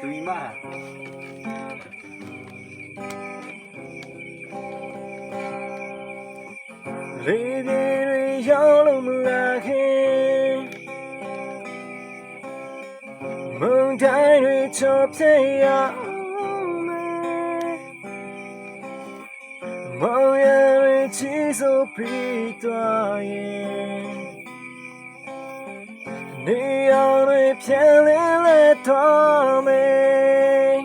သူညီမလေပြေတွေရောက်လို့မလာခင်မုန်တိုင်းတွေချော်ပြည့်ရအောင်မယ်မောင်ရ တွေချီဆိုပြီးသွားရင်နေအောင်တွေပြန်လည်လဲတော့မယ်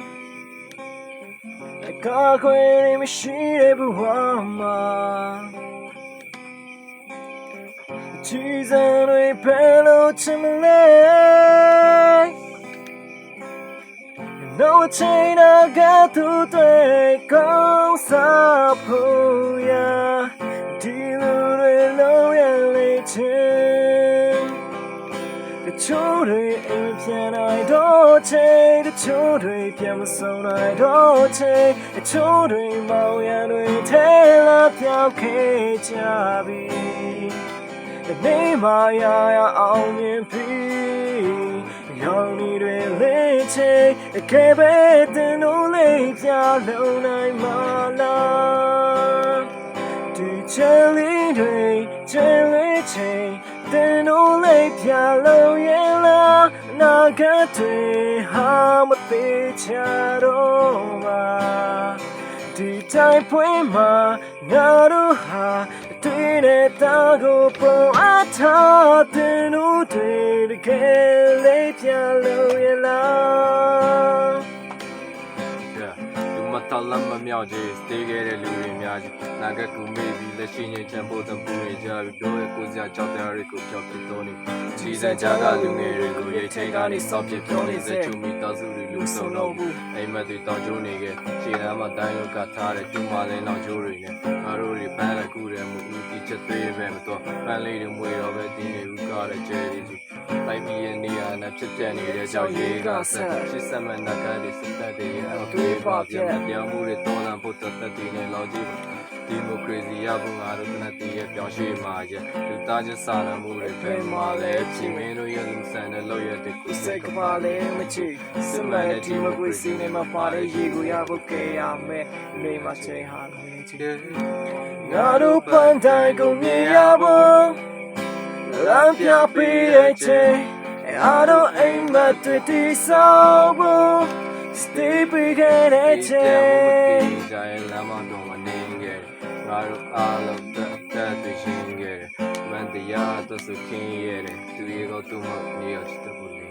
အကားခွေမရှိတဲ့ဘဝမှာ Jesus, we fellow chimney. No chain I got to take on Sapuya. Dealer, no, yeah, The children in piano, I don't take the children, piano song, I don't take the children, Mao and we tell up your cage, ဒီနေ့မှရရအောင်မြင်ပြီးရောင်နေတွေလေးချေအခဲပဲတင်လို့လေးပြလုံးနိုင်မလားဒီချယ်လေးတွေချယ်လေးချေတင်လို့လေးပြလုံးရဲ့လား အနာဂတ်တွေဟာမသေးချတော့ပါဒီတိုင်းပွင့်မှာငါတို့ဟာတွေ့နေတာကိုပုံအထားတဲ့တို့တွေတကယ်လေးပြလို့ရ လားလူမတော်လမ်းမမြောက်ကြီးစတေးခဲ့တဲ့လူတွေများကြီးနာဂတ်ကူမေးပြီးလက်ရှိချင်းချမ်းဖို့တပူတွေကြပြီးပြောရကိုစရာကြောက်တရားတွေကိုကြောက်ပြီးတော့နေချီစံကြကလူငယ်တွေကိုရိတ်ထိန်ကနေစောက်ပြပြောနေစေချူမီတောက်စုတွေလူစုံတော့ဘူးအိမ်မက်တွေတောင်ကျိုးနေခဲ့ခြေတမ်းမှာတိုင်းလောက်ကထားတဲ့ကျူမလေးနောက်ကျိုးတွေနဲ့ငါတို့တွေပန်းလက်ကူတယ်မှုဦးဒီချက်သေးပဲမတော့ပန်းလေးတွေမွေတော့ပဲတင်းနေဦးကားတဲ့ကျဲလေးကြီး လိုက်ပြီးရဲ့နေရာနဲ့ဖြစ်ပြနေတဲ့ကြောက်ရေးကဆက်ရှစ်ဆက်မနကတွေစတဲ့တွေရဲ့အတွေ့ပါပြတ်ပြောင်းမှုတွေတော်လန်ဖို့တသက်တည်နေလောက်ကြီးဒီမိုကရေစီရဖို့ငါတို့တနက်တည်းရဲ့ပြောင်းရွှေ့မှာရဲ့လူသားချင်းစာနာမှုတွေပဲမှာလဲချင်းမင်းတို့ရဲ့လူဆန်တဲ့လောက်ရတဲ့ကိုစိတ်ကပါလေမချီစမန်ဒီမိုကရေစီနဲ့မပါတဲ့ရေကိုရဖို့ကြရမယ်နေမှာချိန်ဟာနေချီငါတို့ပန်းတိုင်းကိုမြင်ရဖို့ လမ်းပြပေးတဲ့ချိန်အားတို့အိမ်မက်တွေတိဆောက်ဖို့ stay big and တဲ့ change ကြရဲ့လမ်းမတော်မနေခဲ့ငါတို့အားလုံးတက်တက်တွေရှင်းခဲ့မန်တရားတော့စခင်ရဲ့သူရေကောသူ့မနေရချစ်တဲ့ဘူး